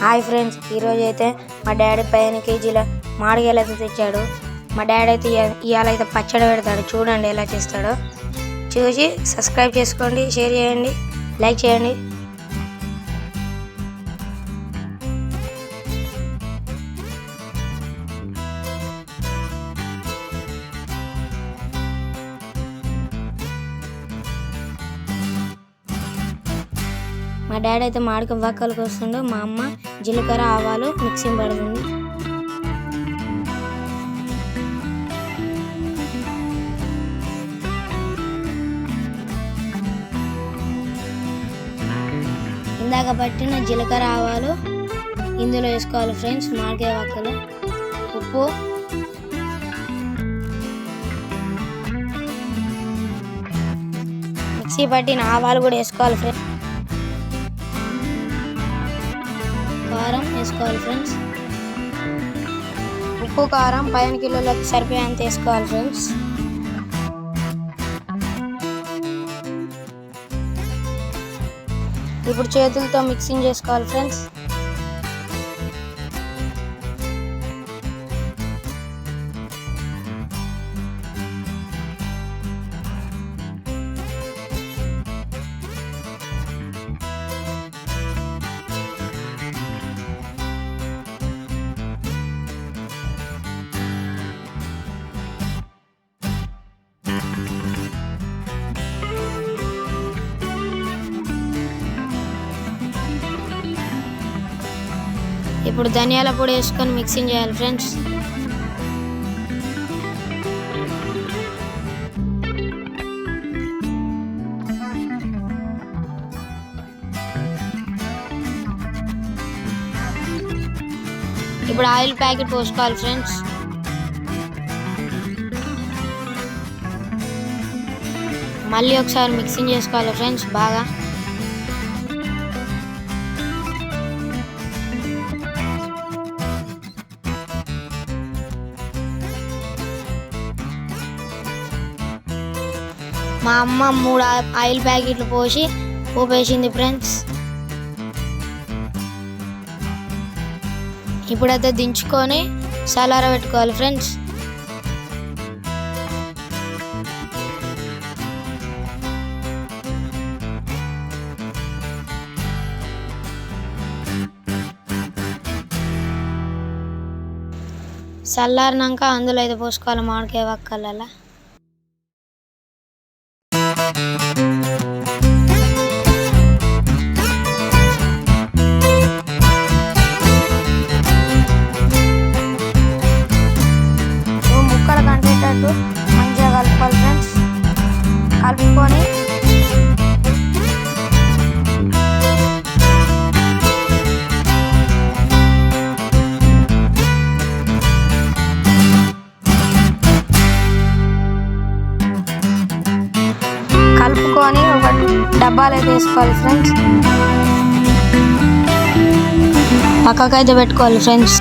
Hi friends ఈరోజు అయితే మా డాడీ పదిహేను కేజీల మామిడికాయలు అయితే తెచ్చాడు. మా డాడీ అయితే ఇవాళ అయితే పచ్చడి పెడతాడు. చూడండి ఎలా చేస్తాడో. చూసి సబ్స్క్రైబ్ చేసుకోండి షేర్ చేయండి లైక్ చేయండి. మా డాడీ అయితే మామిడికాయ వక్కలకు వస్తుండు మా అమ్మ జీలకర్ర ఆవాలు మిక్సింగ్ పడుతుంది. ఇందాక పట్టిన జీలకర్ర ఆవాలు ఇందులో వేసుకోవాలి ఫ్రెండ్స్ మామిడికాయ వక్కలు ఉప్పు. మిక్సీ పట్టిన ఆవాలు కూడా వేసుకోవాలి ఫ్రెండ్స్. వేసుకోవాలి ఫ్రెండ్స్. ఉప్పు కారం పదిహేను కిలోలకు సరిపోయేంత వేసుకోవాలి ఫ్రెండ్స్. ఇప్పుడు చేతులతో మిక్సింగ్ చేసుకోవాలి ఫ్రెండ్స్. ఇప్పుడు ధనియాల పొడి వేసుకొని మిక్సింగ్ చేయాలి ఫ్రెండ్స్. ఇప్పుడు ఆయిల్ ప్యాకెట్ పోసుకోవాలి ఫ్రెండ్స్. మళ్ళీ ఒకసారి మిక్సింగ్ చేసుకోవాలి ఫ్రెండ్స్ బాగా. మా అమ్మ మూడు ఆయిల్ ప్యాకెట్లు పోసి ఊపేసింది ఫ్రెండ్స్. ఇప్పుడైతే దించుకొని సలార పెట్టుకోవాలి ఫ్రెండ్స్. చల్లారినాక అందులో అయితే పోసుకోవాలి మామిడికాయ వక్కలలో. కలుపుకొని ఒక డబ్బాలు అయితే వేసుకోవాలి ఫ్రెండ్స్. పక్కకైతే పెట్టుకోవాలి ఫ్రెండ్స్.